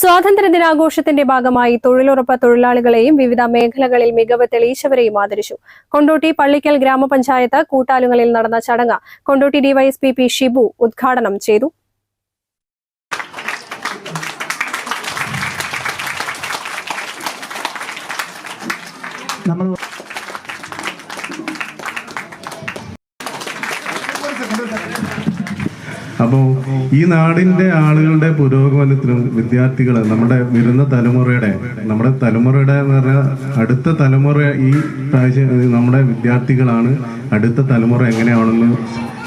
സ്വാതന്ത്ര്യദിനാഘോഷത്തിന്റെ ഭാഗമായി തൊഴിലുറപ്പ് തൊഴിലാളികളെയും വിവിധ മേഖലകളിൽ മികവ് തെളിയിച്ചവരെയും ആദരിച്ചു. കൊണ്ടോട്ടി പള്ളിക്കൽ ഗ്രാമപഞ്ചായത്ത് കൂട്ടാലുങ്ങളിൽ നടന്ന ചടങ്ങ് കൊണ്ടോട്ടി ഡിവൈഎസ്പി പി ഷിബു ഉദ്ഘാടനം ചെയ്തു. നമ്മൾ അപ്പോൾ ഈ നാടിന്റെ ആളുകളുടെ പുരോഗമനത്തിനും വിദ്യാർത്ഥികൾ നമ്മുടെ വരുന്ന തലമുറയുടെ നമ്മുടെ തലമുറയുടെ എന്ന് പറഞ്ഞാൽ അടുത്ത തലമുറ ഈ പ്രാവശ്യം നമ്മുടെ വിദ്യാർത്ഥികളാണ് അടുത്ത തലമുറ എങ്ങനെയാണെന്ന്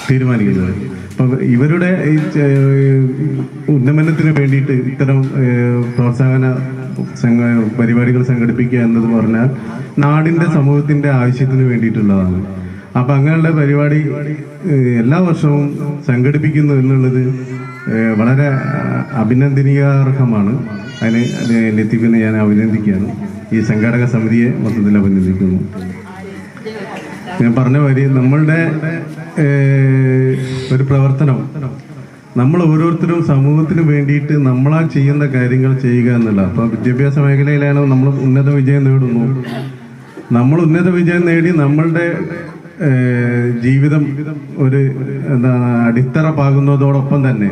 തീരുമാനിക്കുന്നത്. അപ്പം ഇവരുടെ ഉന്നമനത്തിന് വേണ്ടിയിട്ട് ഇത്തരം പ്രോത്സാഹന പരിപാടികൾ സംഘടിപ്പിക്കുക എന്നത് പറഞ്ഞാൽ നാടിന്റെ സമൂഹത്തിന്റെ ആവശ്യത്തിന് വേണ്ടിയിട്ടുള്ളതാണ്. അപ്പൊ അങ്ങനെയുള്ള പരിപാടി എല്ലാ വർഷവും സംഘടിപ്പിക്കുന്നു എന്നുള്ളത് വളരെ അഭിനന്ദനീയാർഹമാണ്. അതിന് ലത്തീഫിനെ ഞാൻ അഭിനന്ദിക്കുകയാണ്. ഈ സംഘാടക സമിതിയെ മൊത്തത്തിൽ അഭിനന്ദിക്കുന്നു. ഞാൻ പറഞ്ഞ മാതിരി നമ്മളുടെ ഒരു പ്രവർത്തനം നമ്മൾ ഓരോരുത്തരും സമൂഹത്തിന് വേണ്ടിയിട്ട് നമ്മളാൽ ചെയ്യുന്ന കാര്യങ്ങൾ ചെയ്യുക എന്നുള്ള അപ്പൊ വിദ്യാഭ്യാസ മേഖലയിലാണ് നമ്മൾ ഉന്നത വിജയം നേടുന്നു. നമ്മൾ ഉന്നത വിജയം നേടി നമ്മളുടെ ജീവിതം ഒരു എന്താണ് അടിത്തറ പാകുന്നതോടൊപ്പം തന്നെ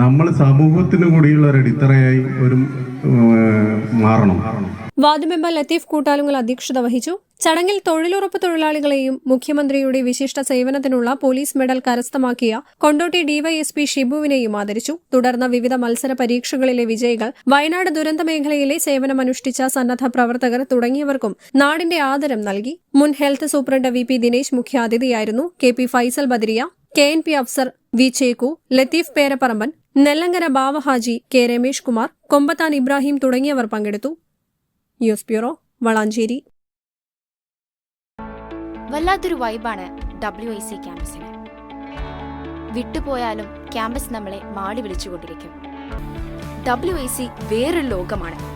നമ്മൾ സമൂഹത്തിന് കൂടിയുള്ള ഒരു അടിത്തറയായി ഒരു മാറണം. വാർഡ് ലത്തീഫ് കൂട്ടാലുങ്ങൾ അധ്യക്ഷത വഹിച്ചു. ചടങ്ങിൽ തൊഴിലുറപ്പ് തൊഴിലാളികളെയും മുഖ്യമന്ത്രിയുടെ വിശിഷ്ട സേവനത്തിനുള്ള പോലീസ് മെഡൽ കരസ്ഥമാക്കിയ കൊണ്ടോട്ടി ഡിവൈഎസ്പി ഷിബുവിനെയും ആദരിച്ചു. തുടർന്ന് വിവിധ മത്സര പരീക്ഷകളിലെ വിജയികൾ വയനാട് ദുരന്ത മേഖലയിലെ സേവനമനുഷ്ഠിച്ച സന്നദ്ധ പ്രവർത്തകർ തുടങ്ങിയവർക്കും നാടിന്റെ ആദരം നൽകി. മുൻ health superintendent V P Dinesh മുഖ്യാതിഥിയായിരുന്നു. K P Faisal Badariya K N P Afsar V Cheku Latheef Perapparamban Nellankara Bavahaji K Ramesh Kumar Kombathan Ibrahim തുടങ്ങിയവർ പങ്കെടുത്തു. News bureau Valanchery. വല്ലാത്തൊരു വൈബാണ് ഡബ്ല്യു ഐ സി ക്യാമ്പസിന്. വിട്ടുപോയാലും ക്യാമ്പസ് നമ്മളെ മാടി വിളിച്ചുകൊണ്ടിരിക്കും. W I C വേറൊരു ലോകമാണ്.